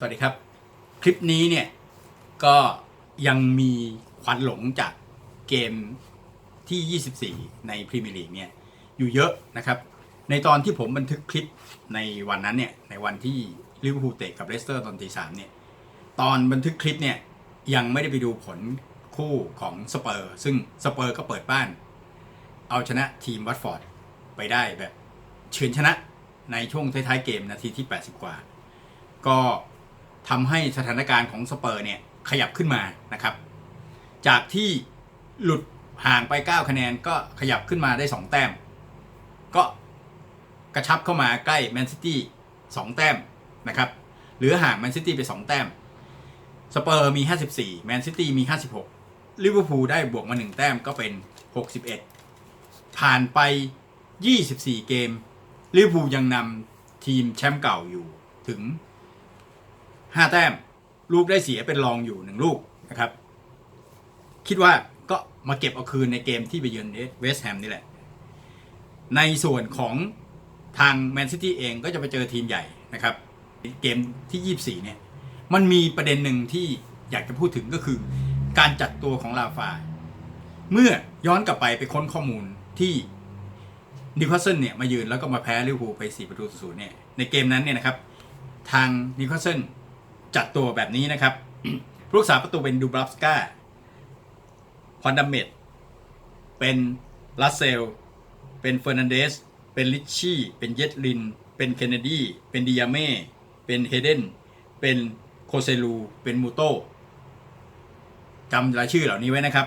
สวัสดีครับ คลิปนี้เนี่ยก็ยังมีควันหลงจากเกมที่ 24 ในพรีเมียร์ลีกเนี่ยอยู่เยอะนะครับ ในตอนที่ผมบันทึกคลิปในวันนั้นเนี่ยในวันที่ลิเวอร์พูลเตะกับเลสเตอร์ตอนตีสามเนี่ยตอนบันทึกคลิปเนี่ยยังไม่ได้ไปดูผลคู่ของสเปอร์ซึ่งสเปอร์ก็เปิดบ้าน เอาชนะทีมวัตฟอร์ดไปได้แบบเฉือนชนะในช่วงท้ายๆเกมนาทีที่ 80 กว่า ก็ ทำให้สถานการณ์ของสเปอร์เนี่ยขยับขึ้นมานะครับ จากที่หลุดห่างไป 9 คะแนนก็ขยับขึ้นมาได้ 2 แต้ม ก็กระชับเข้ามาใกล้แมนซิตี้2แต้มนะครับหลือห่างแมนซิตี้ไป 2 แต้ม สเปอร์มี 54 แมนซิตี้มี 56 ลิเวอร์พูลได้บวกมา 1 แต้มก็เป็น 61 ผ่านไป 24 เกม ลิเวอร์พูลยังนำทีมแชมป์เก่าอยู่ถึง 5แต้ม ลูกได้เสียเป็นรองอยู่หนึ่งลูกนะครับ คิดว่าก็มาเก็บเอาคืนในเกมที่ไปเยือนเวสต์แฮมนี่แหละ ในส่วนของทางแมนซิตี้เองก็จะไปเจอทีมใหญ่นะครับ เกมที่ 24 เนี่ย มันมีประเด็นหนึ่งที่อยากจะพูดถึงก็คือการจัดตัวของลาฟา เมื่อย้อนกลับไปไปค้นข้อมูลที่นิวคาสเซิลเนี่ยมายืนแล้วก็มาแพ้ลิเวอร์พูลไป 4 ประตูต่อศูนย์เนี่ยในเกมนั้นเนี่ยนะครับ ทางนิวคาสเซิล จัดตัวแบบนี้นะครับผู้รักษาประตูเป็นดูบราฟสกาฮอนดัมเมดเป็นลัสเซล เป็นเฟอร์นันเดส เป็นลิชชี่ เป็นเยตลิน เป็นเคนเนดี เป็นดิยาเม่ เป็นเฮเดน เป็นโคเซลู เป็นมูโตจำรายชื่อเหล่านี้ไว้นะครับ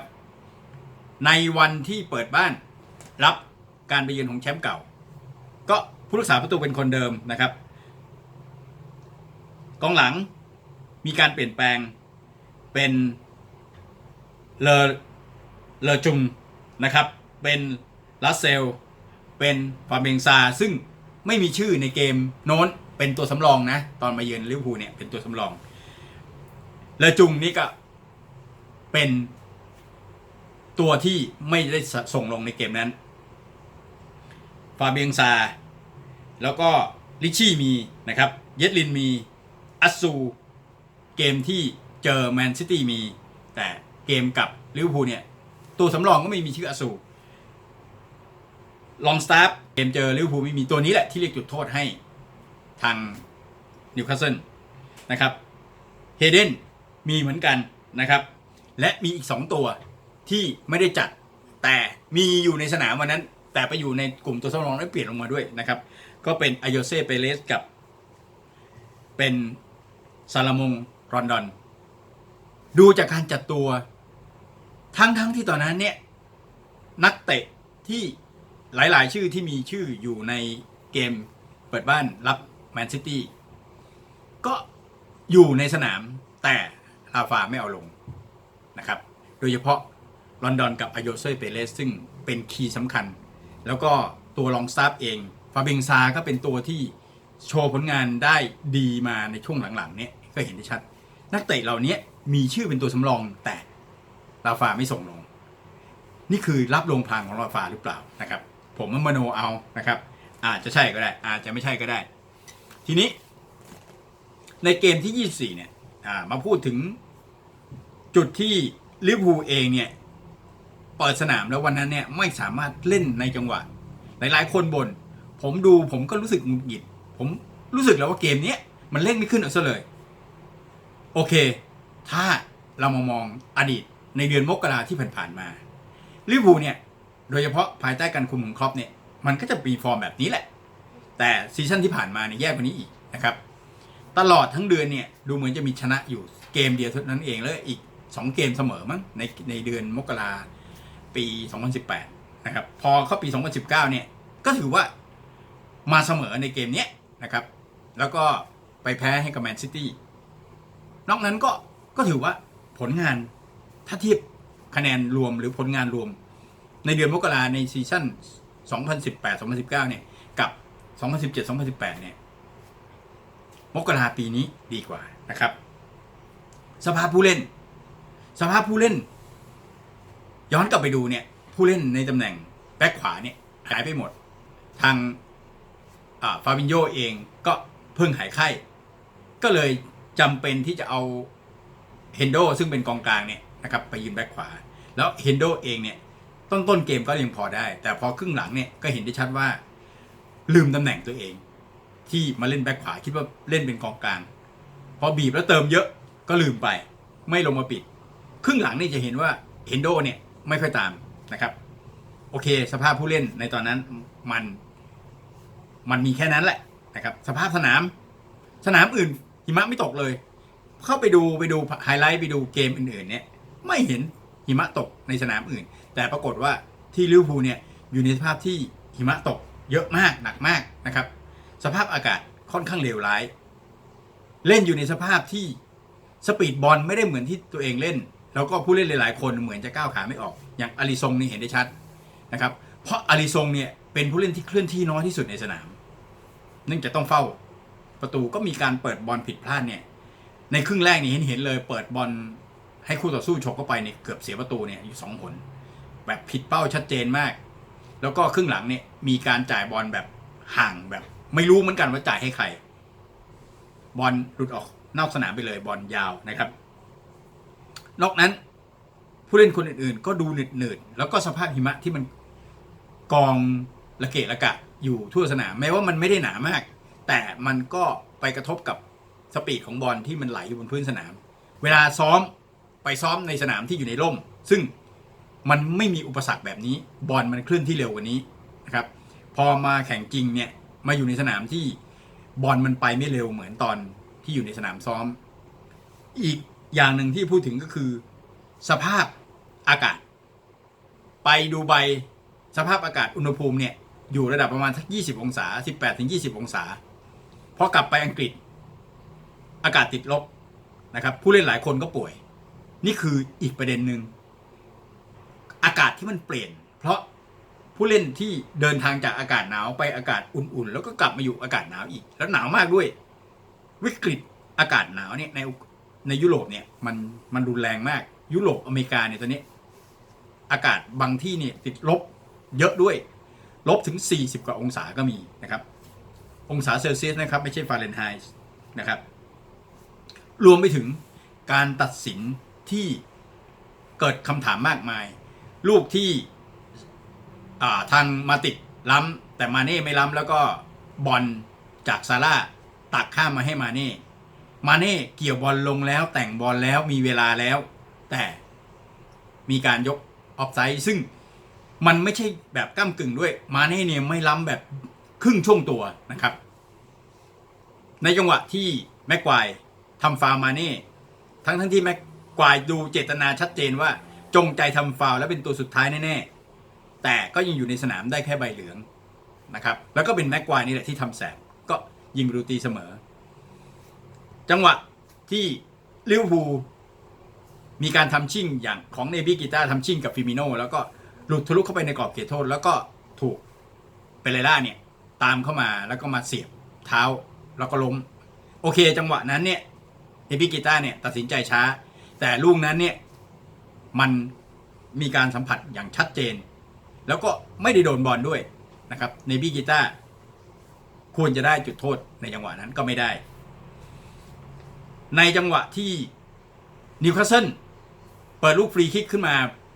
ในวันที่เปิดบ้านรับการไปเยือนของแชมป์เก่า ก็ผู้รักษาประตูเป็นคนเดิมนะครับกองหลัง มีการเปลี่ยนแปลงเป็นเลอเลอจุงนะครับ เป็นลัสเซล เป็นฟาเบงซา ซึ่งไม่มีชื่อในเกมโน้นเป็นตัวสำรองนะ ตอนมาเยือนลิเวอร์พูลเนี่ยเป็นตัวสำรอง เลอจุงนี่ก็เป็นตัวที่ไม่ได้ส่งลงในเกมนั้น ฟาเบียงซา แล้วก็ลิชชี่มีนะครับ เยดลินมี อัสซู เกมที่เจอแมนซิตี้มี แต่เกมกับลิเวอร์พูลเนี่ย ตัวสำรองก็ไม่มีชื่ออัสซูลองสตาร์ฟเกมเจอลิเวอร์พูลไม่มีตัวนี้แหละที่เรียกจุดโทษให้ทางนิวคาสเซิลนะครับเฮเดนมีเหมือนกันนะครับ และมีอีก 2 ตัวที่ไม่ได้จัดแต่มีอยู่ในสนามวันนั้น แต่ไปอยู่ในกลุ่มตัวสำรองแล้วเปลี่ยนลงมาด้วยนะครับ ก็เป็นอโยเซ่เปเรสกับเป็นซาลามง รอนดอน ดูจากการจัดตัว ทั้งทั้งที่ตอนนั้นเนี่ย นักเตะที่หลายๆ ชื่อที่มีชื่ออยู่ในเกมเปิดบ้านรับแมนซิตี้ก็อยู่ในสนามแต่ลาฟาไม่เอาลงนะครับ โดยเฉพาะลอนดอนกับอโยเซ่เปเรสซึ่งเป็นคีย์สำคัญ แล้วก็ตัวลองสตาฟเองฟาเบงซาก็เป็นตัวที่โชว์ผลงานได้ดีมาในช่วงหลังๆ เนี่ยก็เห็นได้ชัด นักเตะเหล่านี้มีชื่อเป็นตัวสำรองแต่ลาฟาไม่ส่งลง นี่คือรับลงพลางของลาฟาหรือเปล่านะครับ ผมมโนเอานะครับ อาจจะใช่ก็ได้ อาจจะไม่ใช่ก็ได้ ทีนี้ ในเกมที่ 24 เนี่ยมาพูดถึงจุดที่ลิเวอร์พูลเองเนี่ยเปิดสนามแล้ววันนั้นเนี่ยไม่สามารถเล่นในจังหวะ หลายๆคนบน่นผมดูผมก็รู้สึกหงุดหงิด ผมรู้สึกแล้วว่าเกมนี้มันเล่นไม่ขึ้นเอาซะเลย โอเค ถ้าเรามามองอดีตในเดือนมกราที่ผ่านๆมาลิเวอร์พูลเนี่ย โดยเฉพาะภายใต้การคุมของครอปเนี่ย มันก็จะมีฟอร์มแบบนี้แหละ แต่ซีซั่นที่ผ่านมาเนี่ยแย่กว่านี้อีกนะครับ ตลอดทั้งเดือนเนี่ย ดูเหมือนจะมีชนะอยู่เกมเดียวเท่านั้นเองแล้วอีก 2 เกมเสมอมั้งในในเดือนมกราปี 2018 นะครับ พอเข้าปี 2019 เนี่ย ก็ถือว่ามาเสมอในเกมเนี้ยนะครับ แล้วก็ไปแพ้ให้กับแมนซิตี้ นอกนั้นก็ก็ถือว่าผลงานถ้าเทียบคะแนนรวมหรือผลงานรวม ในเดือนมกราในซีซั่น 2018-2019 เนี่ยกับ 2017-2018 เนี่ยมกราปีนี้ดีกว่านะครับ สภาพผู้เล่น สภาพผู้เล่น ย้อนกลับไปดูเนี่ย ผู้เล่นในตำแหน่งแบ็คขวาเนี่ยหายไปหมด ทางฟาบินโยเองก็เพิ่งหายไข้ ก็เลย จำเป็นที่จะเอาเฮนโดซึ่งเป็นกองกลางเนี่ยนะครับไปยืนแบ็คขวา แล้วเฮนโดเองเนี่ยต้นต้นเกมก็ยังพอได้ แต่พอครึ่งหลังเนี่ยก็เห็นได้ชัดว่า ลืมตำแหน่งตัวเอง ที่มาเล่นแบ็คขวาคิดว่าเล่นเป็นกองกลาง พอบีบแล้วเติมเยอะก็ลืมไป ไม่ลงมาปิด ครึ่งหลังนี่จะเห็นว่าเฮนโดเนี่ยไม่ค่อยตามนะครับโอเค สภาพผู้เล่นในตอนนั้นมัน มันมีแค่นั้นแหละนะครับ สภาพสนาม สนามอื่น หิมะไม่ตกเลย เข้าไปดูไปดูไฮไลท์ไปดูเกมอื่นๆเนี่ยไม่เห็นหิมะตกในสนามอื่น แต่ปรากฏว่าที่ลิเวอร์พูลเนี่ยอยู่ในสภาพที่หิมะตกเยอะมากหนักมากนะครับ สภาพอากาศค่อนข้างเลวร้าย เล่นอยู่ในสภาพที่สปีดบอลไม่ได้เหมือนที่ตัวเองเล่น แล้วก็ผู้เล่นหลายๆ คนเหมือนจะก้าวขาไม่ออก อย่างอาริซงนี่เห็นได้ชัดนะครับ เพราะอาริซงเนี่ยเป็นผู้เล่นที่เคลื่อนที่น้อยที่สุดในสนาม เนื่องจากต้องเฝ้า ประตูก็มีการเปิดบอลผิดพลาดเนี่ย ในครึ่งแรกนี่เห็นเห็นเลย เปิดบอลให้คู่ต่อสู้ฉกเข้าไปเนี่ยเกือบเสียประตูเนี่ยอยู่สองผลแบบผิดเป้าชัดเจนมาก แล้วก็ครึ่งหลังเนี่ยมีการจ่ายบอลแบบห่างแบบ ไม่รู้เหมือนกันว่าจ่ายให้ใคร บอลหลุดออกนอกสนามไปเลยบอลยาวนะครับ นอกนั้นผู้เล่นคนอื่นๆ ก็ดูหนืดๆแล้วก็สภาพหิมะที่มันกองระเกะระกะอยู่ทั่วสนามแม้ว่ามันไม่ได้หนามาก แต่มันก็ไปกระทบกับสปีดของบอลที่มันไหลอยู่บนพื้นสนาม เวลาซ้อมไปซ้อมในสนามที่อยู่ในร่ม ซึ่งมันไม่มีอุปสรรคแบบนี้ บอลมันเคลื่อนที่เร็วกว่านี้นะครับ พอมาแข่งจริงเนี่ยมาอยู่ในสนามที่บอลมันไปไม่เร็วเหมือนตอนที่อยู่ในสนามซ้อม อีกอย่างหนึ่งที่พูดถึงก็คือ สภาพอากาศ ไปดูใบสภาพอากาศอุณหภูมิเนี่ยอยู่ระดับประมาณสัก 20 องศา 18ถึง20 องศา พอกลับไปอังกฤษ อากาศติดลบนะครับ ผู้เล่นหลายคนก็ป่วย นี่คืออีกประเด็นหนึ่งอากาศที่มันเปลี่ยน เพราะผู้เล่นที่เดินทางจากอากาศหนาวไปอากาศอุ่นๆ แล้วก็กลับมาอยู่อากาศหนาวอีก แล้วหนาวมากด้วย วิกฤตอากาศหนาวเนี่ยในในยุโรปเนี่ยมันมันรุนแรงมาก ยุโรปอเมริกาเนี่ยตอนนี้อากาศบางที่เนี่ยติดลบเยอะด้วย ลบถึง 40 กว่าองศาก็มีนะครับ องศาเซลเซียสนะครับ ไม่ใช่ฟาเรนไฮต์นะครับ รวมไปถึงการตัดสินที่เกิดคำถามมากมาย ลูกที่าทางมาติดล้ำแต่มาเน่ไม่ล้ำแล้วก็บอลจากซาร่าตักข้ามมาให้มาเน่ มาเน่เกี่ยวบอลลงแล้วแต่งบอลแล้วมีเวลาแล้ว แต่มีการยกออฟไซด์ซึ่งมันไม่ใช่แบบก้ากึ่งด้วย มาเน่เนี่ยไม่ล้ำแบบ ครึ่งช่วงตัวนะครับ ในจังหวะที่แม็กควายทำฟาวมาเน่ทั้งทั้งที่แม็กควายดูเจตนาชัดเจนว่าจงใจทำฟาวและเป็นตัวสุดท้ายแน่ๆแต่ก็ยังอยู่ในสนามได้แค่ใบเหลืองนะครับ แล้วก็เป็นแม็กควายนี่แหละที่ทำแสบก็ยิงประตูตีเสมอ จังหวะที่ลิเวอร์พูลมีการทำชิ่งอย่างของเนบี้กีตาทำชิ่งกับฟิมิโนแล้วก็หลุดทะลุเข้าไปในกรอบเขตโทษ แล้วก็ถูกเปเรล่าเนี่ย ตามเข้ามาแล้วก็มาเสียบเท้าแล้วก็ล้ม โอเค จังหวะนั้นเนี่ยเนบี้กีตาเนี่ยตัดสินใจช้า แต่ลูกนั้นเนี่ยมันมีการสัมผัสอย่างชัดเจน แล้วก็ไม่ได้โดนบอลด้วยนะครับเนบี้กีตาควรจะได้จุดโทษในจังหวะนั้นก็ไม่ได้ ในจังหวะที่นิวคาสเซิลเปิดลูกฟรีคิกขึ้นมา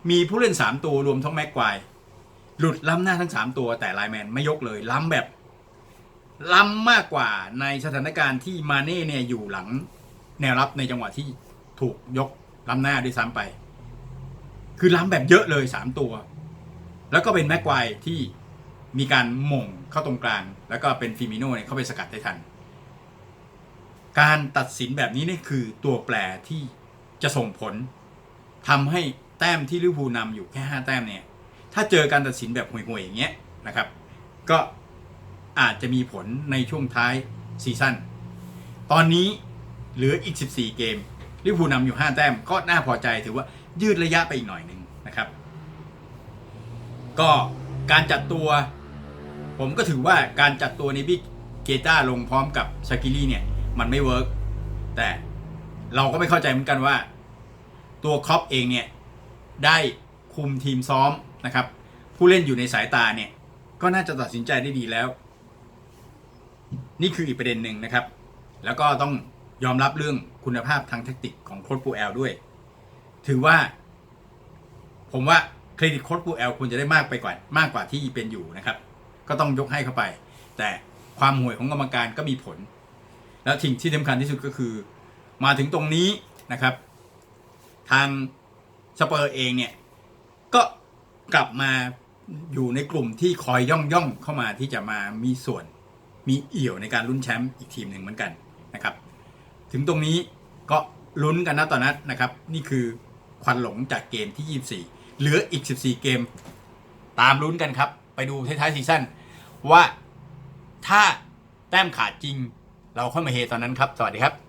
มีผู้เล่น 3 ตัวรวมทั้งแม็กควายหลุดล้ำหน้าทั้ง 3 ตัวแต่ไลแมนไม่ยกเลย ล้ำแบบ ล้ำมากกว่าในสถานการณ์ที่มาเน่เนี่ยอยู่หลังแนวรับในจังหวะที่ถูกยกล้ำหน้าด้วยซ้ำไป คือล้ำแบบเยอะเลย3ตัว แล้วก็เป็นแม็กควที่มีการหม่งเข้าตรงกลาง แล้วก็เป็นฟิมิโน่เนี่ยเข้าไปสกัดได้ทัน การตัดสินแบบนี้นี่คือตัวแปรที่จะส่งผลทำให้แต้มที่ลิเวอร์พูลนำอยู่แค่ 5 แต้มเนี่ย ถ้าเจอการตัดสินแบบห่วยๆอย่างเงี้ยนะครับ ก็ อาจจะมีผลในช่วงท้ายซีซั่น ตอนนี้เหลืออีก 14 เกมลิเวอร์พูลนำอยู่ 5 แต้มก็น่าพอใจถือว่ายืดระยะไปอีกหน่อยหนึ่งนะครับ ก็การจัดตัว ผมก็ถือว่าการจัดตัวในบิ๊กเกต้าลงพร้อมกับชากิลี่เนี่ย มันไม่เวิร์กแต่เราก็ไม่เข้าใจเหมือนกันว่า ตัวครอปเองเนี่ย ได้คุมทีมซ้อมนะครับ ผู้เล่นอยู่ในสายตาเนี่ย ก็น่าจะตัดสินใจได้ดีแล้ว นี่คืออีกประเด็นหนึ่งนะครับ แล้วก็ต้องยอมรับเรื่องคุณภาพทางแทคติกของโค้ชปูแอลด้วย ถือว่า ผมว่าเครดิตโค้ชปูแอลควรจะได้มากไปกว่ามากกว่าที่เป็นอยู่นะครับ ก็ต้องยกให้เข้าไป แต่ความห่วยของกรรมการก็มีผล แล้วทิ้งที่สำคัญที่สุดก็คือ มาถึงตรงนี้นะครับ ทางสเปอร์เองเนี่ย ก็กลับมาอยู่ในกลุ่มที่คอยย่องย่องเข้ามาที่จะมามีส่วน มีเอี่ยวในการลุ้นแชมป์อีกทีมหนึ่งเหมือนกันนะครับ ถึงตรงนี้ก็ลุ้นกันนะตอนนั้นนะครับ นี่คือควันหลงจากเกมที่ 24 เหลืออีก 14 เกม ตามลุ้นกันครับ ไปดูท้ายๆซีซั่นว่าถ้าแต้มขาดจริง เราค่อยมาเฮตอนนั้นครับ สวัสดีครับ